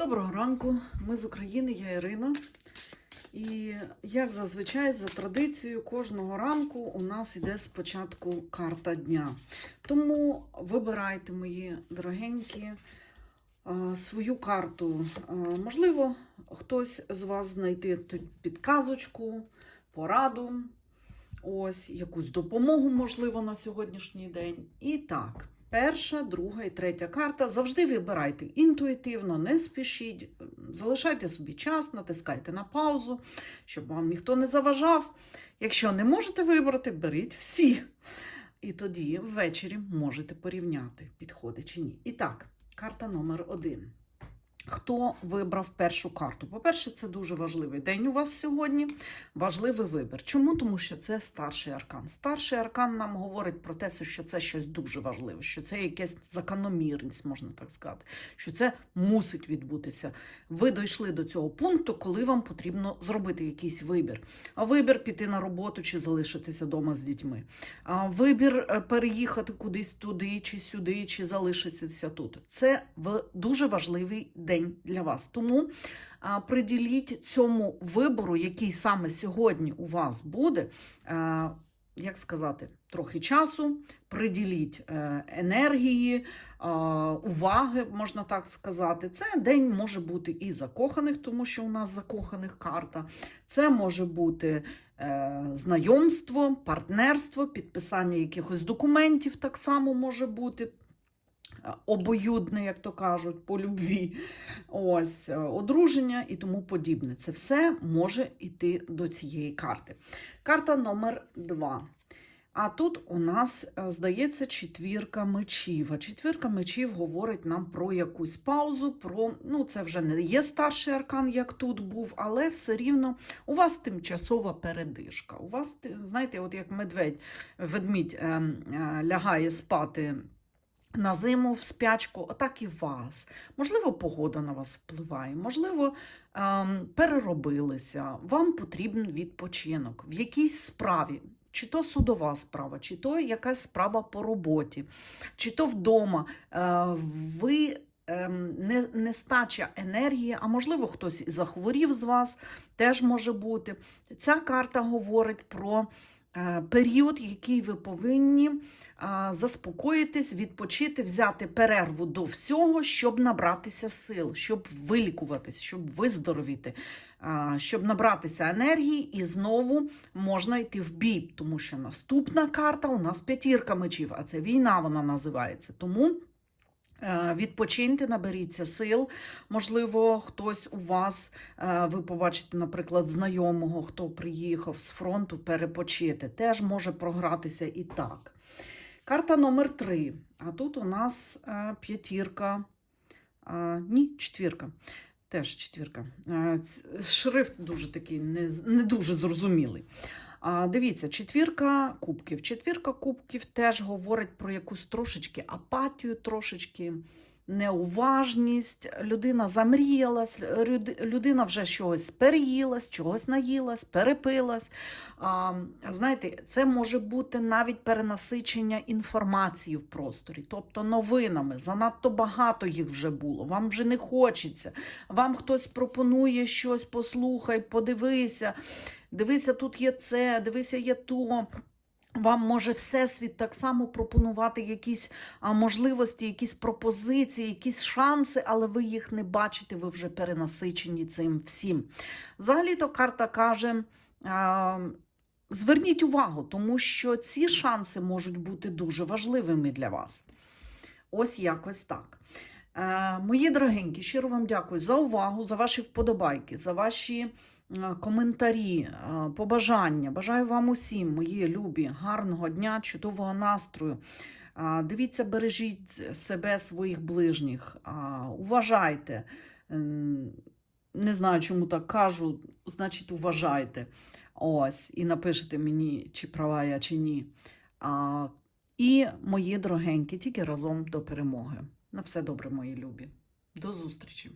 Доброго ранку, ми з України, я Ірина. І як зазвичай, за традицією, кожного ранку у нас іде спочатку карта дня. Тому вибирайте, мої дорогенькі, е, свою карту. Е, Можливо, хтось з вас знайде підказочку, пораду, ось якусь допомогу, можливо, на сьогоднішній день. І так. Перша, друга і третя карта. Завжди вибирайте інтуїтивно, не спішіть, залишайте собі час, натискайте на паузу, щоб вам ніхто не заважав. Якщо не можете вибрати, беріть всі. І тоді ввечері можете порівняти, підходить чи ні. І так, карта номер один. Хто вибрав першу карту? По-перше, це дуже важливий день у вас сьогодні. Важливий вибір. Чому? Тому що це старший аркан. Старший аркан нам говорить про те, що це щось дуже важливе, що це якась закономірність, можна так сказати, що це мусить відбутися. Ви дійшли до цього пункту, коли вам потрібно зробити якийсь вибір. А вибір піти на роботу чи залишитися вдома з дітьми. А вибір е, переїхати кудись туди, чи сюди, чи залишитися тут. Це дуже важливий день для вас. Тому приділіть цьому вибору, який саме сьогодні у вас буде. Як сказати, трохи часу, приділіть е, енергії, уваги, можна так сказати. Це день може бути і закоханих, тому що у нас закоханих карта. Це може бути е, знайомство, партнерство, підписання якихось документів так само може бути. Обоюдне, як то кажуть, по любві, ось е, одруження і тому подібне. Це все може йти до цієї карти. Карта номер два. А тут у нас, е, здається, четвірка мечів. А четвірка мечів говорить нам про якусь паузу, про ну це вже не є старший аркан, як тут був, але все рівно у вас тимчасова передишка. У вас, знаєте, от як медведь, ведмідь е, е, лягає спати. На зиму в спячку, отак і вас. Можливо, погода на вас впливає, можливо, ем, переробилися, вам потрібен відпочинок в якійсь справі, чи то судова справа, чи то якась справа по роботі, чи то вдома. Е, ви ем, не, нестача енергії, а можливо, хтось захворів з вас, теж може бути. Ця карта говорить про період, який ви повинні заспокоїтись, відпочити, взяти перерву до всього, щоб набратися сил, щоб вилікуватись, щоб виздоровіти, щоб набратися енергії, і знову можна йти в бій, тому що наступна карта у нас п'ятірка мечів, а це війна вона називається. Тому. Е, Відпочиньте, наберіться сил. Можливо, хтось у вас, е, ви побачите, наприклад, знайомого, хто приїхав з фронту перепочити, теж може програтися і так. Карта номер три. А тут у нас е, п'ятірка. Ні, четвірка. Теж четвірка. Шрифт дуже такий не, не дуже зрозумілий. Дивіться, четвірка кубків. Четвірка кубків теж говорить про якусь трошечки апатію, трошечки неуважність. Людина замріялась, людина вже щось переїлась, чогось наїлась, перепилась. Знаєте, це може бути навіть перенасичення інформації в просторі, тобто новинами. Занадто багато їх вже було. Вам вже не хочеться. Вам хтось пропонує щось, послухай, подивися. Дивися, тут є це, дивися, є то. Вам може Всесвіт так само пропонувати якісь можливості, якісь пропозиції, якісь шанси, але ви їх не бачите, ви вже перенасичені цим всім. Взагалі-то карта каже. Зверніть увагу, тому що ці шанси можуть бути дуже важливими для вас. Ось якось так. Е, мої дорогенькі, щиро вам дякую за увагу, за ваші вподобайки, за ваші коментарі, е, побажання. Бажаю вам усім, мої любі, гарного дня, чудового настрою. Е, Дивіться, бережіть себе, своїх ближніх, е, уважайте. Не знаю, чому так кажу, значить, уважайте. Ось, і напишете мені, чи права я, чи ні. А, і мої дорогенькі, тільки разом до перемоги. На все добре, мої любі. До зустрічі!